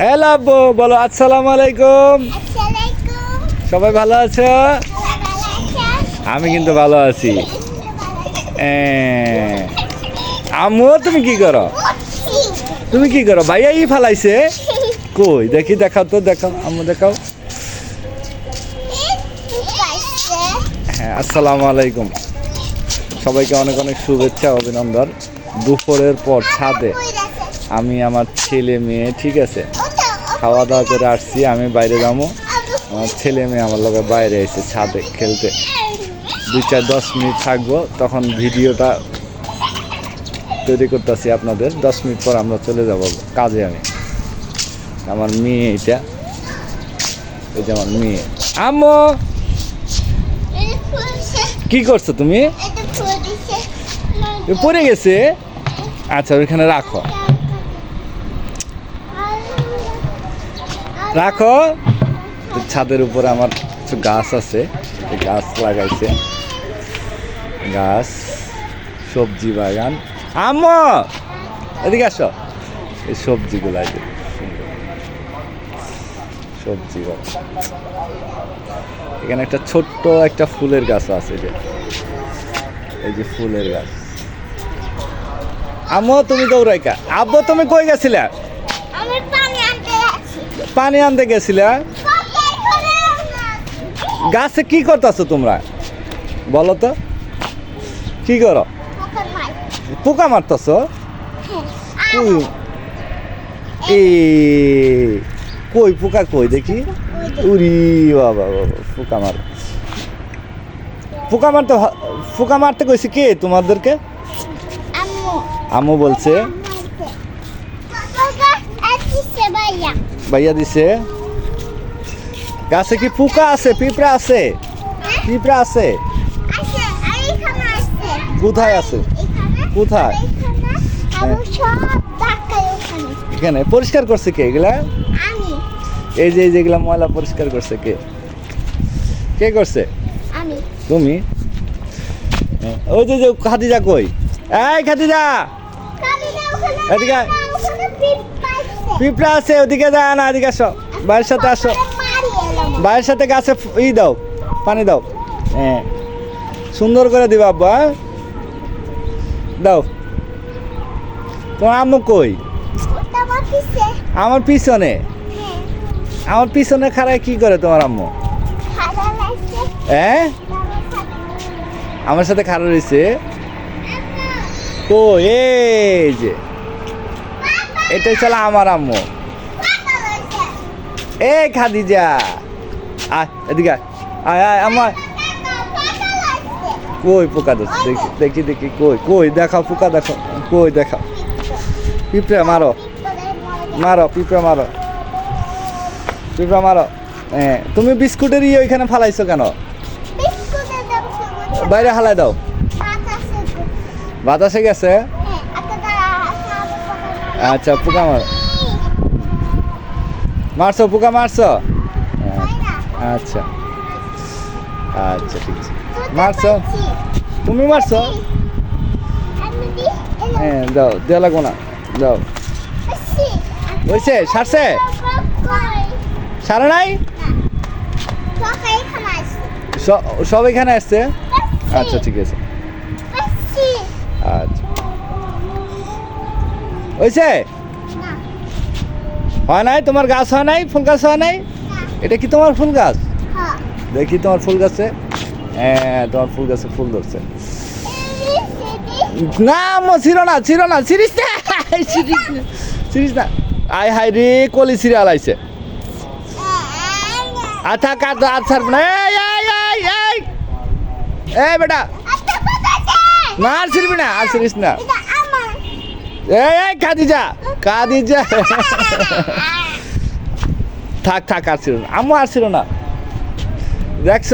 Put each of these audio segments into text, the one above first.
Hello আব্বু বলো আসসালামু আলাইকুম। সবাই ভালো আছো? আমি কিন্তু ভালো আছি। এ, আম্মু তুমি কি করো? তুমি কি করো? ভাইয়া ই ফালাইছে। কই? দেখি দেখাও তো দেখাও আম্মু দেখাও। হ্যাঁ আসসালামু আলাইকুম। সবাইকে অনেক অনেক শুভেচ্ছা অভিনন্দন। দুপুরের পর ছাদে। আমি আমার ছেলে মেয়ে ঠিক আছে? খাওয়া দাওয়া করে আসছি আমি বাইরে যাব। আমার ছেলে মেয়ে আমার লোকের বাইরে এসে ছাদে খেলতে। দুই চার দশ মিনিট থাকব তখন ভিডিওটা তৈরি করতেছি আপনাদের। দশ মিনিট পর আমরা চলে যাব কাজে আমি। আমার মেয়ে এটা। এই যে আমার মেয়ে। আম্মু! কি করছ তুমি? পড়ে গেছে? আচ্ছা ওইখানে রাখো। রাখো। ছাদের উপরে আমার কিছু গাছ আছে। গাছ লাগাইছে। গাছ, সবজি বাগান। আম্মু! এদিকে আসো। এই সবজিগুলো সুন্দর। সবজি এখানে একটা ছোট্ট একটা ফুলের গাছ আছে যে। এই যে ফুলের গাছ। আম্মু, তুমি দৌড়াইকা। আব্বু, তুমি কই গেছিলা আমি পানি আনতে যাচ্ছি পানি আনতে গেছিলা গাছে কি করতেছো তোমরা? বলো তো। কি করো? পোকা মারতেছ? কই? এ কই পোকা কই দেখি? উরি বাবা বাবা পোকা মার। পোকা মারতে পোকা মারতে কইছে কে তোমাদেরকে? আম্মু বলছে বাবা আসছে ভাইয়া দিছে। গাছে কি পোকা আছে? পিঁপড়া আছে? পিঁপড়া আছে? কোথায় আছে? কোথায়? এখানে ওখানে এখানে। পরিষ্কার করছে কে এগুলা? এই যে এই যেগুলা ময়লা পরিষ্কার করছে কে? কে করছে? তুমি? হ্যাঁ, ওই যে যে খাদিজা কই? এই খাদিজা! এদিকে আয়। না, ওখানে পিপ পাইছে পিঁপড়া আছে, ওদিকে যায় না, এদিকে আসো। ভাইয়ের সাথে আসো। ভাইয়ের সাথে গাছে ই দাও, পানি দাও। হ্যাঁ। সুন্দর করে দিবা, আব্বা হ্যাঁ? দাও। তোমার আম্মু কই? আমার পিছনে। আমার পিছনে খাড়ায় কি করে তোমার আম্মু? হ্যাঁ? আমার সাথে খারাপ রয়েছে? ও এই যে। এটাই চলো আমার আম্মু। এ খাদিজা। আয়, এদিকে আয়। আয় আমার কই পোকা ধরছে? দেখি দেখি দেখি, কই কই, দেখাও পোকা দেখো কই, দেখাও। পিঁপড়ে মারো মারো, পিঁপড়ে মারো। পিঁপড়ে মারো। হ্যাঁ তুমি বিস্কুটের ইয়ে ওইখানে ফালাইছো কেন? বাইরে হালাই দাও। বাতাসে গেছে। আচ্ছা পোকা মার। মারছো, পোকা মারছো? আচ্ছা। আচ্ছা ঠিক আছে। মারছো? তুমি মারছো? হ্যাঁ দাও দেওয়া লাগবো না। দাও। হয়েছে? সারছে? সারা নাই? সব এখানে আসছে? আচ্ছা ঠিক আছে। আচ্ছা। হয়েছে? হয় নাই? তোমার গাছ হয় নাই? ফুল গাছ হয় নাই? এটা কি তোমার ফুল গাছ? দেখি তোমার ফুল গাছে। হ্যাঁ তোমার ফুল গাছে ফুল ধরছে। না ছিল না ছিল না সিরিজ না। সিরিজ না আয় হাই রে কলি সিরিয়াল আইছে আচ্ছা কাট আচ্ছা ছাড়ব না। এই এই এই এই। এই বেটা। না আর ছিড়বি না আর ছিড়িস না। এই কাদিজা কাদিজা থাক থাক, আর ছিল না। আম্মু আর ছিল না। দেখছ?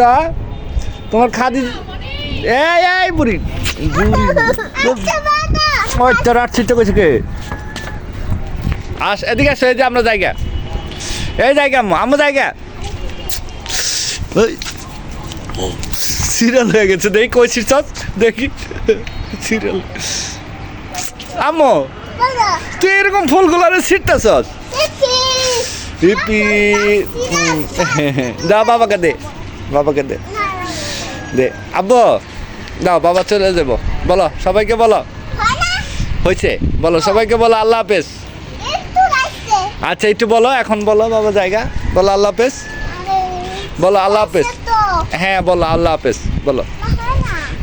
তোমার খাদি এই এই, বুড়ি। ওই তোর আর ছিটতে কইছে কে? আস, এদিকে আসো, এই যে আমরা জায়গা। এই জায়গা, আম্মু আম্মু জায়গা। সিরিয়াল হয়ে গেছে, দেখি কই ছিটছস দেখি। সিরিয়াল। আম্মু তুই এরকম ফুলগুলো ছিটতেছস Pippi! ইপি উম, যা বাবাকে দে বাবাকে দে। দে। আব্বু দাও বাবা চলে যাব। বলো সবাইকে বলো। হয়েছে। বলো সবাইকে বলো আল্লাহ হাফেজ। আচ্ছা একটু বলো এখন বলো বাবা জায়গা। বলো আল্লাহ হাফেজ। বলো আল্লাহ হাফেজ। হ্যাঁ বলো আল্লাহ হাফেজ। বলো।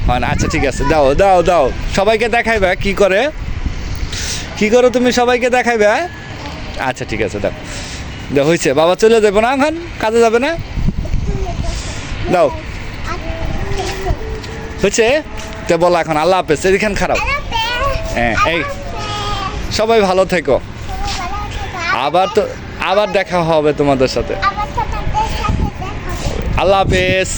হয় না আচ্ছা ঠিক আছে। দাও দাও দাও। সবাইকে দেখাইবে কি করে? কি করো তুমি সবাইকে দেখাইবে হ্যাঁ? আচ্ছা ঠিক আছে দাও। দাও হয়েছে বাবা চলে যাবে না এখন কাজে যাবে না? দাও। হয়েছে তো বলো এখন আল্লাহ হাফেজ এদিকে খারাপ। হ্যাঁ, এই। সবাই ভালো থেকো। আবার তো আবার দেখা হবে তোমাদের সাথে। দেখা। আল্লাহ হাফেজ।